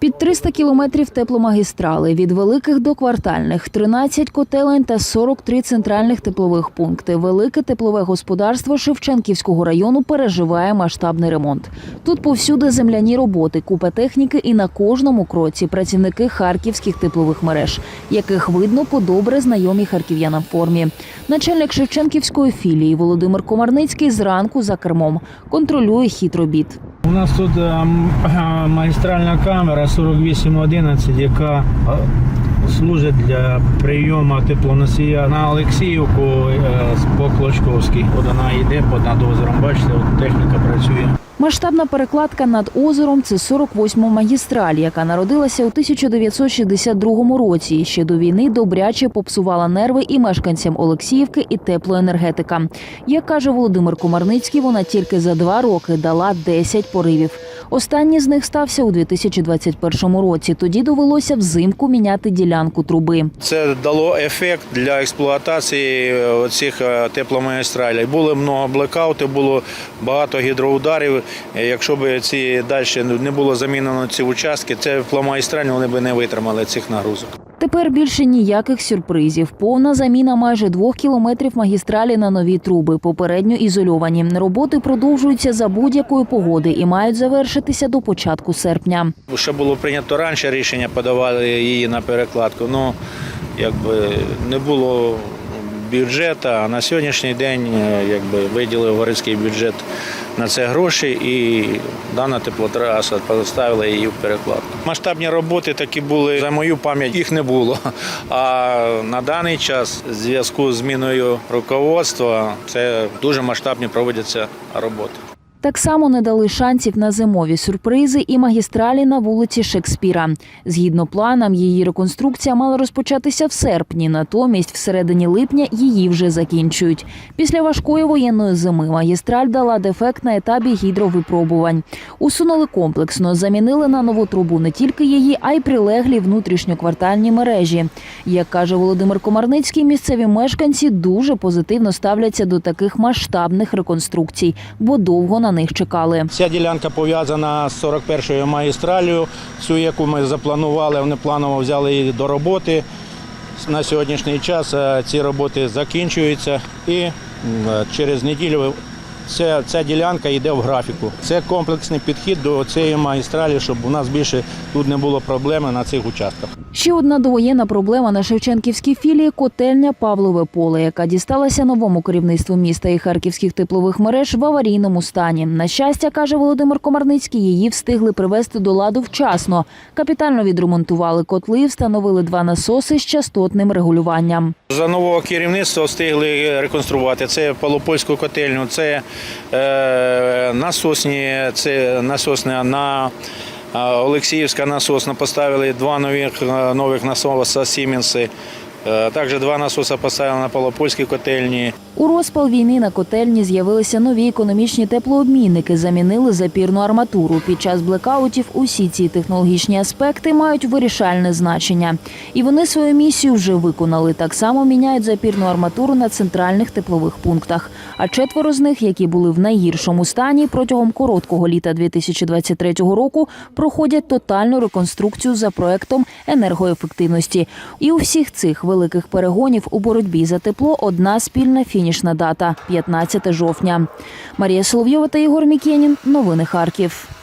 Під 300 кілометрів тепломагістрали від великих до квартальних, 13 котелень та 43 центральних теплових пункти. Велике теплове господарство Шевченківського району переживає масштабний ремонт. Тут повсюди земляні роботи, купа техніки і на кожному кроці працівники харківських теплових мереж, яких видно по добре знайомій харків'янам формі. Начальник Шевченківської філії Володимир Комарницький зранку за кермом контролює хід робіт. У нас тут е, е, магістральна камера 4811, яка е, служить для прийому теплоносія на Олексіївку е, з Поклочковський. От вона йде під озером. Бачите, от техніка працює. Масштабна перекладка над озером це 48-ма магістраль, яка народилася у 1962 році. Ще до війни добряче попсувала нерви і мешканцям Олексіївки, і теплоенергетика. Як каже Володимир Комарницький, вона тільки за два роки дала 10 поривів. Останній з них стався у 2021 році. Тоді довелося взимку міняти ділянку труби. Це дало ефект для експлуатації е, цих тепломагістралей. Було много блекаутів, було багато гідроударів. Е, Якщо б ці далі не було замінено ці участки, це тепломагістральні вони б не витримали цих нагрузок. Тепер більше ніяких сюрпризів. Повна заміна майже двох кілометрів магістралі на нові труби, попередньо ізольовані. Роботи продовжуються за будь-якої погоди і мають завершитися до початку серпня. Ще було прийнято раніше рішення, подавали її на перекладку. Ну якби не було бюджету, а на сьогоднішній день е, якби виділив городський бюджет на це гроші і дана теплотраса поставила її в перекладку. Масштабні роботи такі були за мою пам'ять, їх не було. А на даний час, в зв'язку з зміною руководства, це дуже масштабні проводяться роботи. Так само не дали шансів на зимові сюрпризи і магістралі на вулиці Шекспіра. Згідно планам, її реконструкція мала розпочатися в серпні. Натомість, всередині липня її вже закінчують. Після важкої воєнної зими магістраль дала дефект на етапі гідровипробувань. Усунули комплексно, замінили на нову трубу не тільки її, а й прилеглі внутрішньоквартальні мережі. Як каже Володимир Комарницький, місцеві мешканці дуже позитивно ставляться до таких масштабних реконструкцій, бо довго на них чекали. Ця ділянка пов'язана з 41-ю магістралью, цю яку ми запланували, вони планово взяли її до роботи. На сьогоднішній час е, ці роботи закінчуються і е, через неділю ця, ця ділянка йде в графіку. Це комплексний підхід до цієї магістралі, щоб у нас більше тут не було проблеми на цих участках. Ще одна довоєнна проблема на Шевченківській філії котельня Павлове поле, яка дісталася новому керівництву міста і харківських теплових мереж в аварійному стані. На щастя, каже Володимир Комарницький, її встигли привести до ладу вчасно. Капітально відремонтували котли, встановили два насоси з частотним регулюванням. За нового керівництва встигли реконструювати. Це Полопольську котельню, це е, насосні, це насосне на Олексіївська насосна поставили два нових, е, нових насоса Сіменси. Е, Також два насоси поставили на Полопольській котельні. У розпал війни на котельні з'явилися нові економічні теплообмінники, замінили запірну арматуру. Під час блекаутів усі ці технологічні аспекти мають вирішальне значення. І вони свою місію вже виконали. Так само міняють запірну арматуру на центральних теплових пунктах. А четверо з них, які були в найгіршому стані, протягом короткого літа 2023 року проходять тотальну реконструкцію за проектом енергоефективності. І у всіх цих великих перегонів у боротьбі за тепло одна спільна фінішна дата 15 жовтня. Марія Соловйова та Ігор Мікенін. Новини Харків.